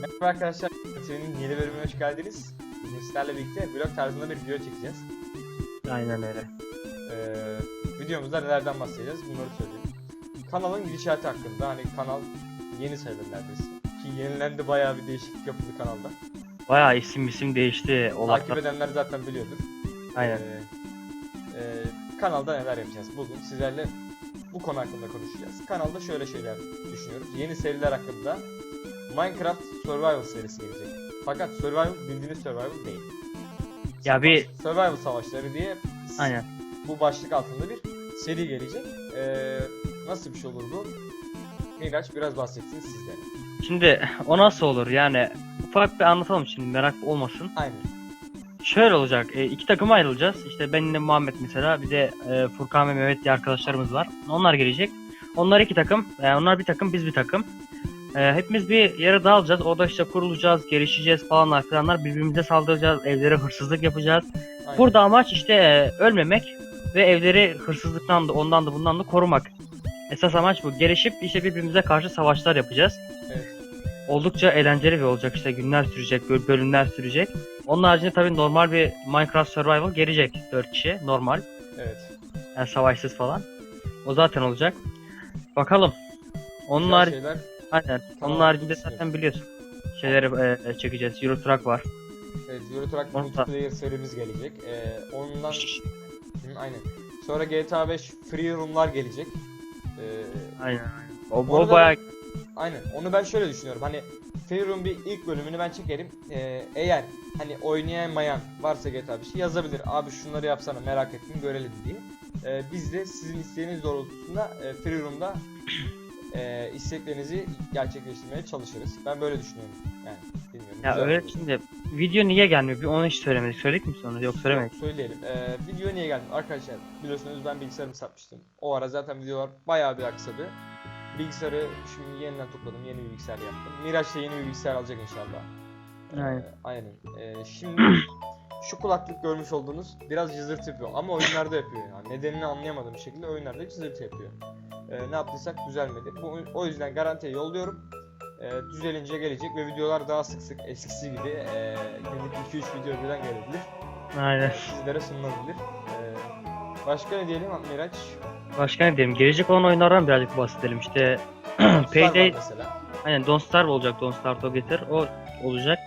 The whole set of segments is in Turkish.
Merhaba arkadaşlar, senin yeni bölümüne hoş geldiniz. Bugün sizlerle birlikte vlog tarzında bir video çekeceğiz. Aynen öyle. Ee, videomuzda nelerden bahsedeceğiz bunları söyleyeyim. Kanalın gidişatı hakkında, hani kanal yeni sayılır neredeyse. Ki yenilendi bayağı bir değişiklik yapıldı kanalda. Bayağı isim isim değişti. Takip Olaklar. edenler zaten biliyordur. Aynen. Ee, e, kanalda neler yapacağız bugün sizlerle bu konu hakkında konuşacağız. Kanalda şöyle şeyler düşünüyoruz. Yeni seriler hakkında Minecraft Survival serisi gelecek. Fakat Survival bildiğiniz Survival değil. Ya bir- Survival savaşları diye Aynen. bu başlık altında bir seri gelecek. Ee, nasıl bir şey olur bu? Miraç biraz bahsetsin sizlere. Şimdi o nasıl olur yani ufak bir anlatalım şimdi merak olmasın. Aynen. Şöyle olacak e, iki takıma ayrılacağız. İşte benimle Muhammed mesela bir de e, Furkan ve Mehmet diye arkadaşlarımız var. Onlar gelecek. Onlar iki takım. e, onlar bir takım biz bir takım. E, hepimiz bir yere dağılacağız. Orada işte kurulacağız, gelişeceğiz falanlar filanlar. Birbirimize saldıracağız. Evlere hırsızlık yapacağız. Aynen. Burada amaç işte e, ölmemek ve evleri hırsızlıktan da ondan da bundan da korumak. Esas amaç bu. Gelişip işte birbirimize karşı savaşlar yapacağız. Evet. Oldukça eğlenceli bir olacak işte günler sürecek, böl- bölümler sürecek. Onun haricinde tabii normal bir Minecraft Survival gelecek 4 kişi normal. Evet. Yani savaşsız falan. O zaten olacak. Bakalım. Onun Güzel harici şeyler. Aynen. Tamam, Onun haricinde zaten biliyorsun. Şeyleri e, çekeceğiz. Euro Truck var. Evet, Euro Truck Orta. multiplayer serimiz gelecek. Ee, ondan Hı, aynen. Sonra GTA 5 free room'lar gelecek. Ee, Aynen. O, Onu o da bayağı aynen. Onu ben şöyle düşünüyorum. Hani free room bir ilk bölümünü ben çekerim. Ee, eğer hani oynayamayan varsa GTA 5 yazabilir. Abi şunları yapsana merak ettim görelim diye. Ee, biz de sizin isteğiniz doğrultusunda e, free room'da e, isteklerinizi gerçekleştirmeye çalışırız. Ben böyle düşünüyorum. Yani bilmiyorum. Ya güzel öyle şimdi video niye gelmiyor? Bir onu hiç söylemedik. Söyledik mi sonra? Yok söylemedik. Yok, söyleyelim. Ee, video niye geldim? Arkadaşlar biliyorsunuz ben bilgisayarımı satmıştım. O ara zaten videolar bayağı bir aksadı. Bilgisayarı şimdi yeniden topladım. Yeni bir bilgisayar yaptım. Miraç da yeni bir bilgisayar alacak inşallah. Ee, Aynen. aynen. Ee, şimdi şu kulaklık görmüş olduğunuz biraz cızırtı yapıyor. Ama oyunlarda yapıyor yani. Nedenini anlayamadığım şekilde oyunlarda cızırtı yapıyor. Ee, ne yaptıysak düzelmedi. Bu, o yüzden garantiye yolluyorum. Ee, düzelince gelecek ve videolar daha sık sık eskisi gibi e, günlük 2-3 video birden gelebilir Aynen. sizlere sunulabilir. Ee, başka ne diyelim Miraç? Başka ne diyelim? Gelecek olan oyunlardan birazcık bahsedelim. İşte Payday, mesela. aynen Don't Starve olacak. Don't Starve to Getir. O olacak.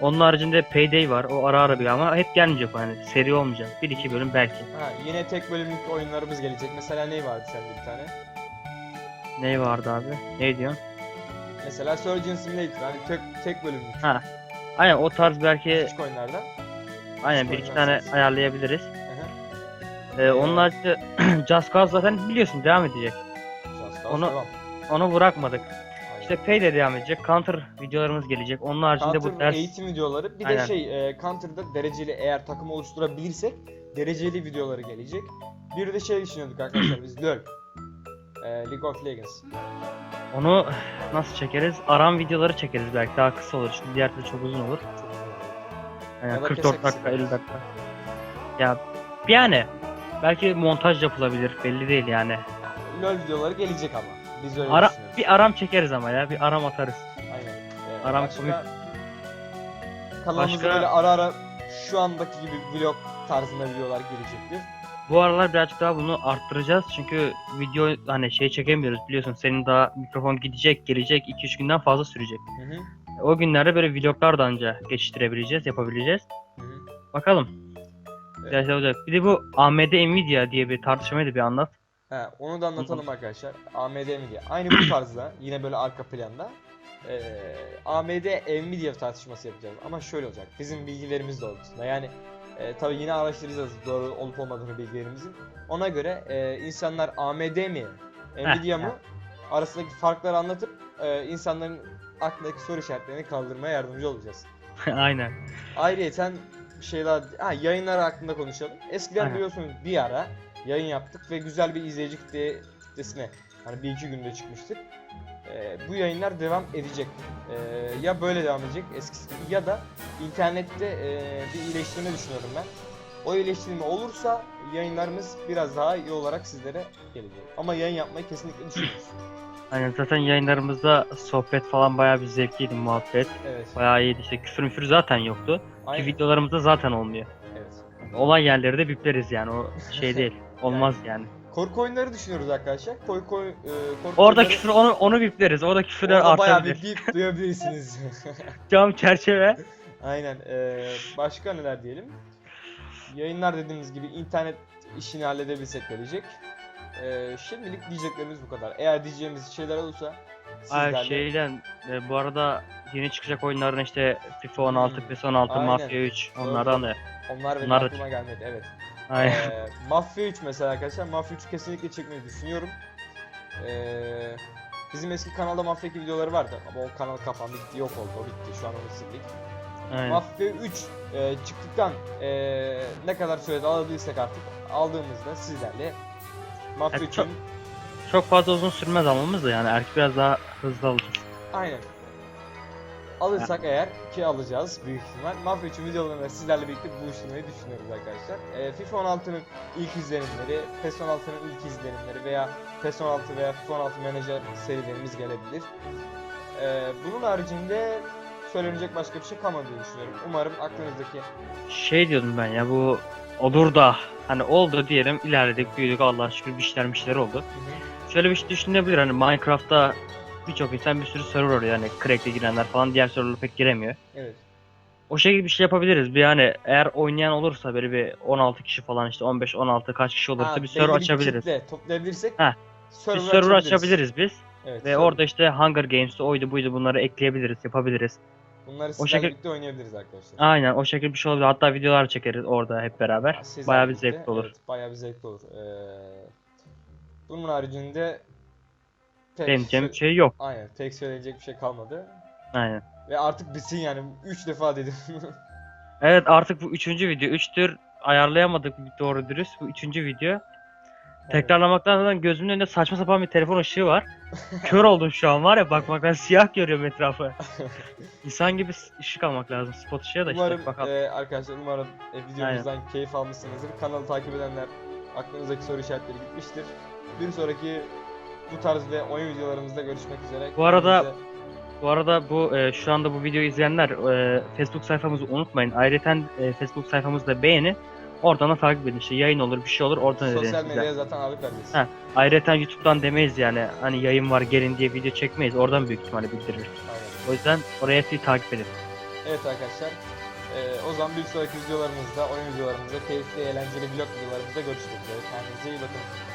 Onun haricinde Payday var. O ara ara bir ama hep gelmeyecek hani seri olmayacak. Bir iki bölüm belki. Ha, yine tek bölümlük oyunlarımız gelecek. Mesela ne vardı sende bir tane? Ne vardı abi? Ne diyorsun? Mesela Surgeon Simulator hani tek tek bölümlük Ha. Aynen o tarz belki küçük oyunlardan. aynen bir iki tane oynarsınız. ayarlayabiliriz. Ee, onun haricinde Just Cause zaten biliyorsun devam edecek. Just Cause Onu- devam. Onu bırakmadık. Aynen. İşte Payday devam edecek. Counter videolarımız gelecek. Onun haricinde Counter bu ders eğitim videoları. Bir de Aynen. şey e, Counter'da dereceli eğer takım oluşturabilirsek dereceli videoları gelecek. Bir de şey düşünüyorduk arkadaşlar biz LoL. E, League of Legends. onu nasıl çekeriz? Aram videoları çekeriz belki daha kısa olur. Çünkü diğer türlü çok uzun olur. Yani Ya da 44 kese dakika kese 50 dakika. Ya yani belki montaj yapılabilir belli değil yani. LoL videoları gelecek ama. Biz öyle Ara, bir aram çekeriz ama ya bir aram atarız. Aynen. Ee, Aram başka, komik. Kanalımızda Başka- böyle ara ara şu andaki gibi vlog tarzında videolar gelecektir. Bu aralar birazcık daha bunu arttıracağız çünkü video hani şey çekemiyoruz biliyorsun senin daha mikrofon gidecek gelecek 2-3 günden fazla sürecek. Hı hı. O günlerde böyle vloglar da anca geçiştirebileceğiz yapabileceğiz. Hı hı. Bakalım. Evet. Olacak. Bir de bu AMD Nvidia diye bir tartışmayı da bir anlat. He, onu da anlatalım arkadaşlar. AMD Nvidia. Aynı bu tarzda yine böyle arka planda eee AMD Nvidia tartışması yapacağız. Ama şöyle olacak. Bizim bilgilerimiz doğrultusunda. Yani e, tabii yine araştıracağız doğru olup olmadığını bilgilerimizin. Ona göre e, insanlar AMD mi, Nvidia mı arasındaki farkları anlatıp e, insanların aklındaki soru işaretlerini kaldırmaya yardımcı olacağız. Aynen. Ayrıyeten bir şey daha ha, yayınlar hakkında konuşalım. Eskiden Aynen. biliyorsunuz bir ara yayın yaptık ve güzel bir izleyici kitle, kitlesine hani bir iki günde çıkmıştık. Ee, bu yayınlar devam edecek. Ee, ya böyle devam edecek eskisi gibi ya da internette e, bir iyileştirme düşünüyorum ben. O iyileştirme olursa yayınlarımız biraz daha iyi olarak sizlere gelecek. Ama yayın yapmayı kesinlikle düşünüyoruz. Aynen zaten yayınlarımızda sohbet falan bayağı bir zevkliydi muhabbet. Evet. Bayağı iyiydi işte küfür müfür zaten yoktu. Ki Aynen. videolarımızda zaten olmuyor. Evet. Olan yerleri de bipleriz yani o şey değil. Olmaz yani. Korku oyunları düşünüyoruz arkadaşlar. Korku, e, korku Orada oyunları- küfür onu onu bipleriz. Orada küfürler Orada bayağı bir bip duyabilirsiniz. Cam çerçeve. Aynen. Ee, başka neler diyelim? Yayınlar dediğimiz gibi internet işini halledebilsek gelecek. Ee, şimdilik diyeceklerimiz bu kadar. Eğer diyeceğimiz şeyler olursa sizlerle... Ay şeyden e, bu arada yeni çıkacak oyunların işte FIFA 16, Hmm, PES 16, aynen. Mafya 3 Doğru, onlardan da. Onlar benim Bunlar da aklıma gelmedi. Evet. Aynen. Ee, Mafya 3 mesela arkadaşlar. Mafya 3'ü kesinlikle çekmeyi düşünüyorum. Ee, bizim eski kanalda Mafya 2 videoları vardı ama o kanal kapandı gitti yok oldu o bitti şu an onu sildik. Aynen. Mafya 3 e, çıktıktan e, ne kadar sürede alabilsek artık aldığımızda sizlerle Mafya Evet, 3'ün çok- Çok fazla uzun sürmez almamız da yani erkek biraz daha hızlı alacağız. aynen alırsak eğer ki alacağız büyük ihtimal Mafya 3'ün videolarını sizlerle birlikte buluşturmayı düşünüyoruz arkadaşlar. E, FIFA 16'nın ilk izlenimleri, PES 16'nın ilk izlenimleri veya PES 16 veya FIFA 16 Manager serilerimiz gelebilir. E, bunun haricinde söylenecek başka bir şey kalmadığını düşünüyorum. Umarım aklınızdaki Şey diyordum ben ya bu olur da hani oldu diyelim ilerledik büyüdük Allah'a şükür bir şeyler bir şeyler oldu. Şöyle bir şey düşünebilir hani Minecraft'ta birçok insan bir sürü server arıyor yani crack'le girenler falan diğer serverlara pek giremiyor. Evet. O şekilde bir şey yapabiliriz. Bir yani eğer oynayan olursa böyle bir 16 kişi falan işte 15 16 kaç kişi olursa Ha, bir server açabiliriz. kitle toplayabilirsek Heh, server, Bir server açabiliriz biz Evet, ve server. orada işte Hunger Games'te oydu buydu bunları ekleyebiliriz, yapabiliriz. bunları o şekil- birlikte oynayabiliriz arkadaşlar. Aynen o şekilde bir şey olabilir. Hatta videolar çekeriz orada hep beraber. Sizlerle Bayağı bir zevkli olur. Evet, bayağı bir zevkli olur. Ee, bunun haricinde diyeceğim sö- bir şey yok. Aynen, pek söyleyecek bir şey kalmadı. Aynen. Ve artık bitsin yani. 3 defa dedim. Evet artık bu üçüncü video. Üçtür ayarlayamadık doğru dürüst. Bu üçüncü video. Tekrarlamaktan zaten gözümün önünde saçma sapan bir telefon ışığı var. Kör oldum şu an var ya bakmaktan siyah görüyorum etrafı. İnsan gibi ışık almak lazım. Spot ışığı da işte umarım bakalım. e, arkadaşlar umarım e, videomuzdan keyif almışsınızdır. Kanalı takip edenler aklınızdaki soru işaretleri gitmiştir. Bir sonraki bu tarz ve oyun videolarımızda görüşmek üzere. Bu arada- Kendinize- Bu arada bu e, şu anda bu videoyu izleyenler e, Facebook sayfamızı unutmayın. Ayrıca e, Facebook sayfamızda beğeni. Oradan da takip edin. İşte yayın olur bir şey olur oradan sosyal medyaya zaten ağırlık vereceğiz. Ha. Ayrıca YouTube'dan demeyiz yani. Hani yayın var gelin diye video çekmeyiz. Oradan büyük ihtimalle bildiririz. Aynen. O yüzden oraya hepsini takip edin. Evet arkadaşlar. Ee, o zaman bir sonraki videolarımızda, oyun videolarımızda, keyifli, eğlenceli vlog videolarımızda görüşmek üzere. Kendinize iyi bakın.